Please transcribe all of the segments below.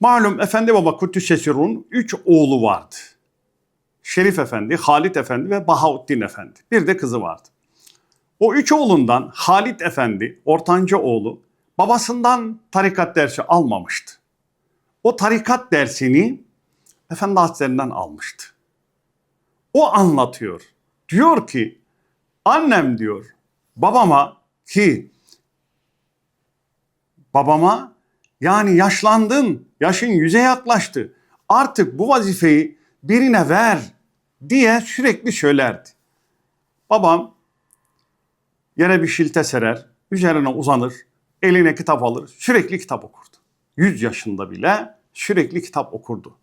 Malum Efendi Baba Kuddüsesirun üç oğlu vardı. Şerif Efendi, Halit Efendi ve Bahaüddin Efendi. Bir de kızı vardı. O üç oğlundan Halit Efendi, ortanca oğlu, babasından tarikat dersi almamıştı. O tarikat dersini Efendi Hazretlerinden almıştı. O anlatıyor. Diyor ki, annem diyor, babama ki babama yani yaşlandın, yaşın yüze yaklaştı. Artık bu vazifeyi birine ver diye sürekli söylerdi. Babam yere bir şilte serer, üzerine uzanır, eline kitap alır, sürekli kitap okurdu. 100 yaşında bile sürekli kitap okurdu.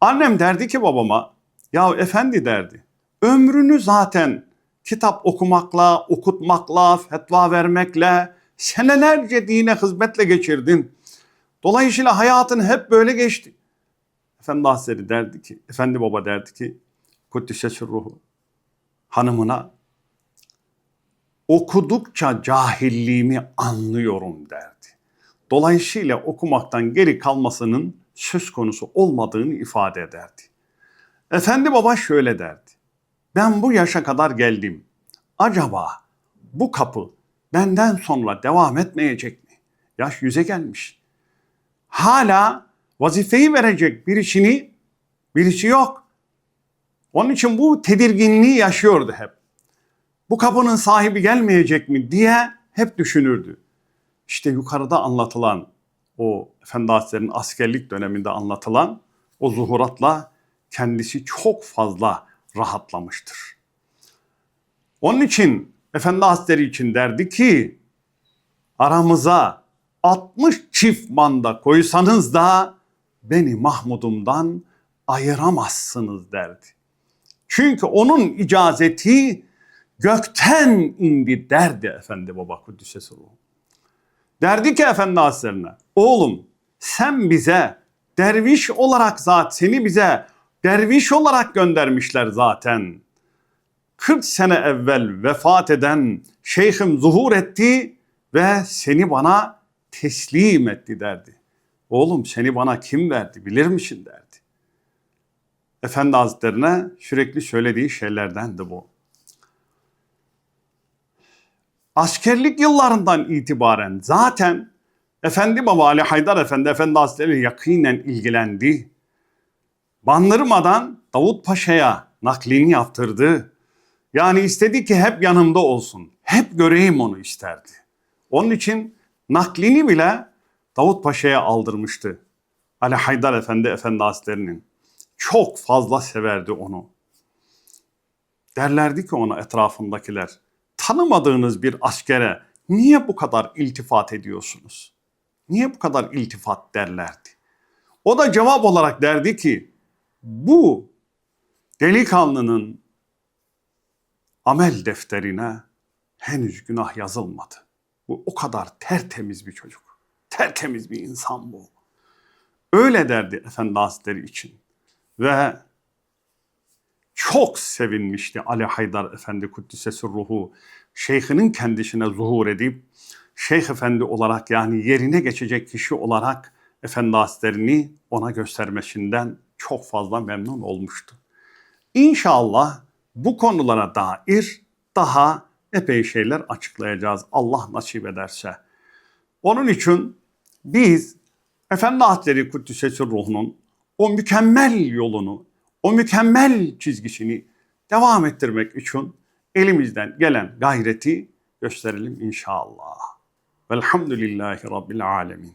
Annem derdi ki babama, ya efendi derdi, ömrünü zaten kitap okumakla, okutmakla, fetva vermekle, senelerce dine hizmetle geçirdin. Dolayısıyla hayatın hep böyle geçti. Efendi Hazretleri derdi ki, Efendi Baba derdi ki, Kuddise ruhu hanımına okudukça cahilliğimi anlıyorum derdi. Dolayısıyla okumaktan geri kalmasının söz konusu olmadığını ifade ederdi. Efendi Baba şöyle derdi. Ben bu yaşa kadar geldim. Acaba bu kapı benden sonra devam etmeyecek mi? Yaş yüze gelmiş. Hala vazifeyi verecek birisini birisi yok. Onun için bu tedirginliği yaşıyordu hep. Bu kapının sahibi gelmeyecek mi diye hep düşünürdü. İşte yukarıda anlatılan o Efendi Hazretleri'nin askerlik döneminde anlatılan o zuhuratla kendisi çok fazla rahatlamıştır. Onun için Efendi Hazretleri için derdi ki aramıza 60 çift manda koysanız da beni Mahmud'umdan ayıramazsınız derdi. Çünkü onun icazeti gökten indi derdi Efendi Baba Kuddisesi Ruhu. Derdi ki Efendi Hazretlerine, oğlum sen bize derviş olarak zat seni bize derviş olarak göndermişler zaten. 40 sene evvel vefat eden şeyhim zuhur etti ve seni bana teslim etti derdi. Oğlum seni bana kim verdi bilir misin derdi. Efendi Hazretlerine sürekli söylediği şeylerdendi bu. Askerlik yıllarından itibaren zaten Efendi Baba Ali Haydar Efendi Efendi Hazretleri yakinen ilgilendi. Bandırmadan Davut Paşa'ya naklini yaptırdı. Yani istedi ki hep yanımda olsun. Hep göreyim onu isterdi. Onun için naklini bile Davut Paşa'ya aldırmıştı. Ali Haydar Efendi Efendi Hazretleri'nin. Çok fazla severdi onu. Derlerdi ki ona etrafındakiler, tanımadığınız bir askere niye bu kadar iltifat ediyorsunuz? Niye bu kadar iltifat derlerdi. O da cevap olarak derdi ki, bu delikanlının amel defterine henüz günah yazılmadı. Bu o kadar tertemiz bir çocuk. Tertemiz bir insan bu. Öyle derdi Efendi Hazretleri için. Ve çok sevinmişti Ali Haydar Efendi Kuddisesi ruhu. Şeyhinin kendisine zuhur edip Şeyh Efendi olarak yani yerine geçecek kişi olarak Efendi Hazretlerini ona göstermesinden çok fazla memnun olmuştu. İnşallah bu konulara dair daha epey şeyler açıklayacağız Allah nasip ederse. Onun için biz Efendi Hazretleri Kuddisesi ruhunun o mükemmel yolunu, o mükemmel çizgisini devam ettirmek için elimizden gelen gayreti gösterelim inşallah. Velhamdülillahi Rabbil Alemin.